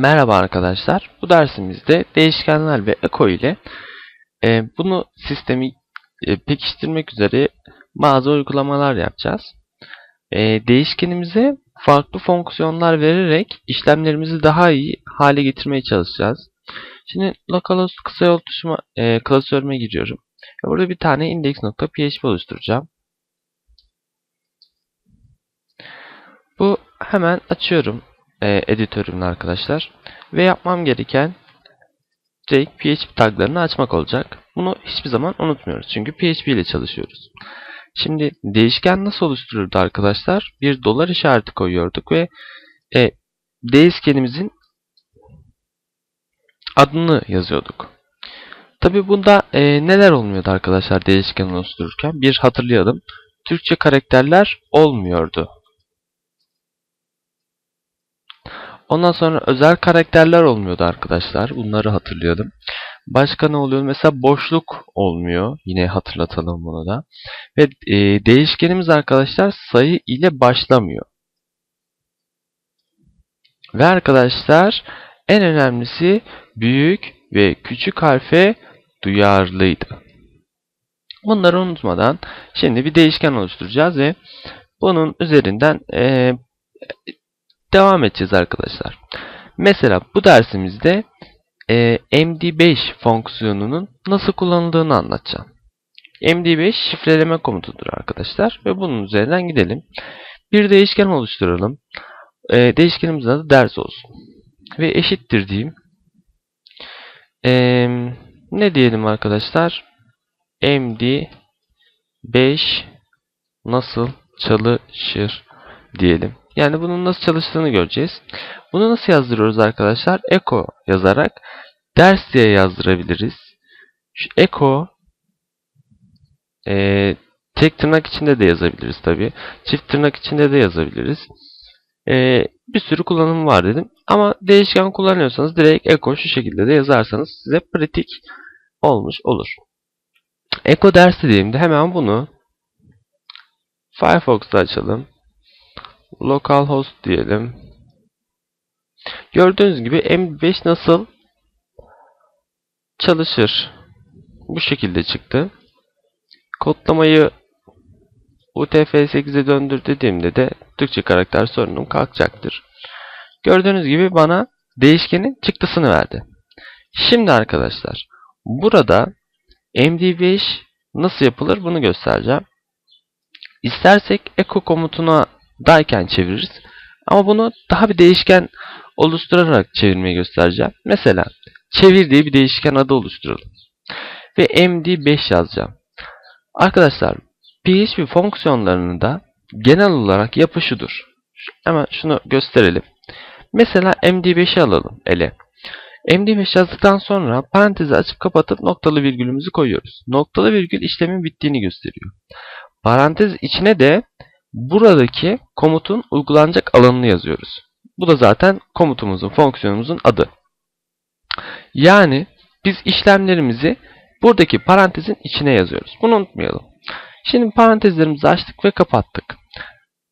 Merhaba arkadaşlar. Bu dersimizde değişkenler ve eko ile e, bunu sistemi e, pekiştirmek üzere bazı uygulamalar yapacağız. E, değişkenimize farklı fonksiyonlar vererek işlemlerimizi daha iyi hale getirmeye çalışacağız. Şimdi localhost kısa yol tuşuma, e, klasörüme giriyorum. Burada bir tane index.php oluşturacağım. Bu hemen açıyorum e, editörümün arkadaşlar. Ve yapmam gereken direkt PHP taglarını açmak olacak. Bunu hiçbir zaman unutmuyoruz. Çünkü PHP ile çalışıyoruz. Şimdi değişken nasıl oluştururdu arkadaşlar? Bir dolar işareti koyuyorduk ve e, değişkenimizin adını yazıyorduk. Tabi bunda e, neler olmuyordu arkadaşlar değişken oluştururken? Bir hatırlayalım. Türkçe karakterler olmuyordu. Ondan sonra özel karakterler olmuyordu arkadaşlar. Bunları hatırlayalım. Başka ne oluyor? Mesela boşluk olmuyor. Yine hatırlatalım bunu da. Ve e, değişkenimiz arkadaşlar sayı ile başlamıyor. Ve arkadaşlar en önemlisi büyük ve küçük harfe duyarlıydı. Bunları unutmadan şimdi bir değişken oluşturacağız ve bunun üzerinden e, devam edeceğiz arkadaşlar. Mesela bu dersimizde e, MD5 fonksiyonunun nasıl kullanıldığını anlatacağım. MD5 şifreleme komutudur arkadaşlar ve bunun üzerinden gidelim. Bir değişken oluşturalım. E, değişkenimizin adı ders olsun. Ve eşittir diyeyim. E, ne diyelim arkadaşlar? MD5 nasıl çalışır diyelim. Yani bunun nasıl çalıştığını göreceğiz. Bunu nasıl yazdırıyoruz arkadaşlar? Echo yazarak ders diye yazdırabiliriz. Şu echo e, tek tırnak içinde de yazabiliriz tabi. Çift tırnak içinde de yazabiliriz. E, bir sürü kullanım var dedim. Ama değişken kullanıyorsanız direkt echo şu şekilde de yazarsanız size pratik olmuş olur. Echo ders dediğimde hemen bunu Firefox'ta açalım localhost diyelim. Gördüğünüz gibi M5 nasıl çalışır? Bu şekilde çıktı. Kodlamayı UTF-8'e döndür dediğimde de Türkçe karakter sorunum kalkacaktır. Gördüğünüz gibi bana değişkenin çıktısını verdi. Şimdi arkadaşlar burada MD5 nasıl yapılır bunu göstereceğim. İstersek echo komutuna dayken çeviririz. Ama bunu daha bir değişken oluşturarak çevirmeyi göstereceğim. Mesela çevir diye bir değişken adı oluşturalım. Ve md5 yazacağım. Arkadaşlar PHP fonksiyonlarının da genel olarak yapı şudur. Hemen şunu gösterelim. Mesela md5'i alalım ele. md5 yazdıktan sonra parantezi açıp kapatıp noktalı virgülümüzü koyuyoruz. Noktalı virgül işlemin bittiğini gösteriyor. Parantez içine de buradaki komutun uygulanacak alanını yazıyoruz. Bu da zaten komutumuzun, fonksiyonumuzun adı. Yani biz işlemlerimizi buradaki parantezin içine yazıyoruz. Bunu unutmayalım. Şimdi parantezlerimizi açtık ve kapattık.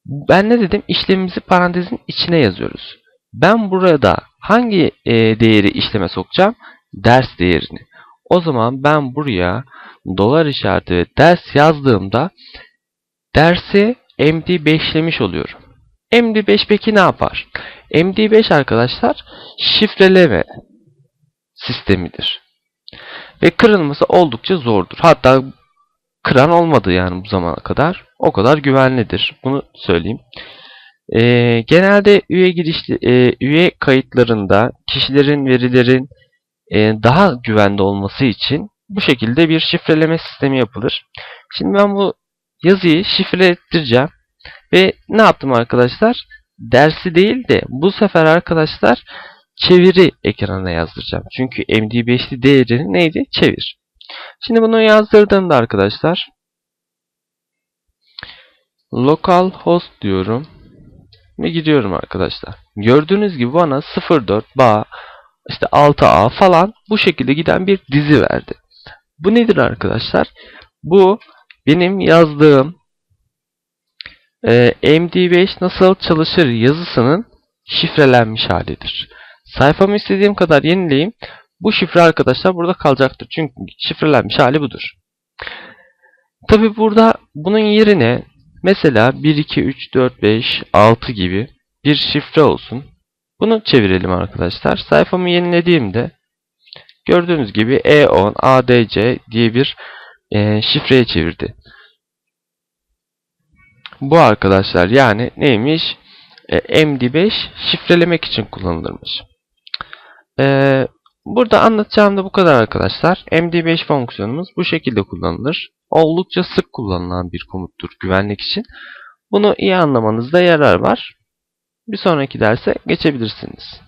Ben ne dedim? İşlemimizi parantezin içine yazıyoruz. Ben burada hangi e, değeri işleme sokacağım? Ders değerini. O zaman ben buraya dolar işareti ve ders yazdığımda dersi MD5'lemiş oluyorum. MD5 peki ne yapar? MD5 arkadaşlar şifreleme sistemidir. Ve kırılması oldukça zordur. Hatta kıran olmadı yani bu zamana kadar. O kadar güvenlidir. Bunu söyleyeyim. Ee, genelde üye girişli, e, üye kayıtlarında kişilerin verilerin e, daha güvende olması için bu şekilde bir şifreleme sistemi yapılır. Şimdi ben bu yazıyı şifre ettireceğim. Ve ne yaptım arkadaşlar? Dersi değil de bu sefer arkadaşlar çeviri ekrana yazdıracağım. Çünkü MD5'li değeri neydi? Çevir. Şimdi bunu yazdırdığımda arkadaşlar localhost diyorum ve gidiyorum arkadaşlar. Gördüğünüz gibi bana 04 bağ işte 6A falan bu şekilde giden bir dizi verdi. Bu nedir arkadaşlar? Bu benim yazdığım e, MD5 nasıl çalışır yazısının şifrelenmiş halidir. Sayfamı istediğim kadar yenileyeyim. Bu şifre arkadaşlar burada kalacaktır. Çünkü şifrelenmiş hali budur. Tabi burada bunun yerine mesela 1, 2, 3, 4, 5, 6 gibi bir şifre olsun. Bunu çevirelim arkadaşlar. Sayfamı yenilediğimde gördüğünüz gibi E10 ADC diye bir e, şifreye çevirdi. Bu arkadaşlar yani neymiş? E, MD5 şifrelemek için kullanılırmış. E, burada anlatacağım da bu kadar arkadaşlar. MD5 fonksiyonumuz bu şekilde kullanılır. Oldukça sık kullanılan bir komuttur güvenlik için. Bunu iyi anlamanızda yarar var. Bir sonraki derse geçebilirsiniz.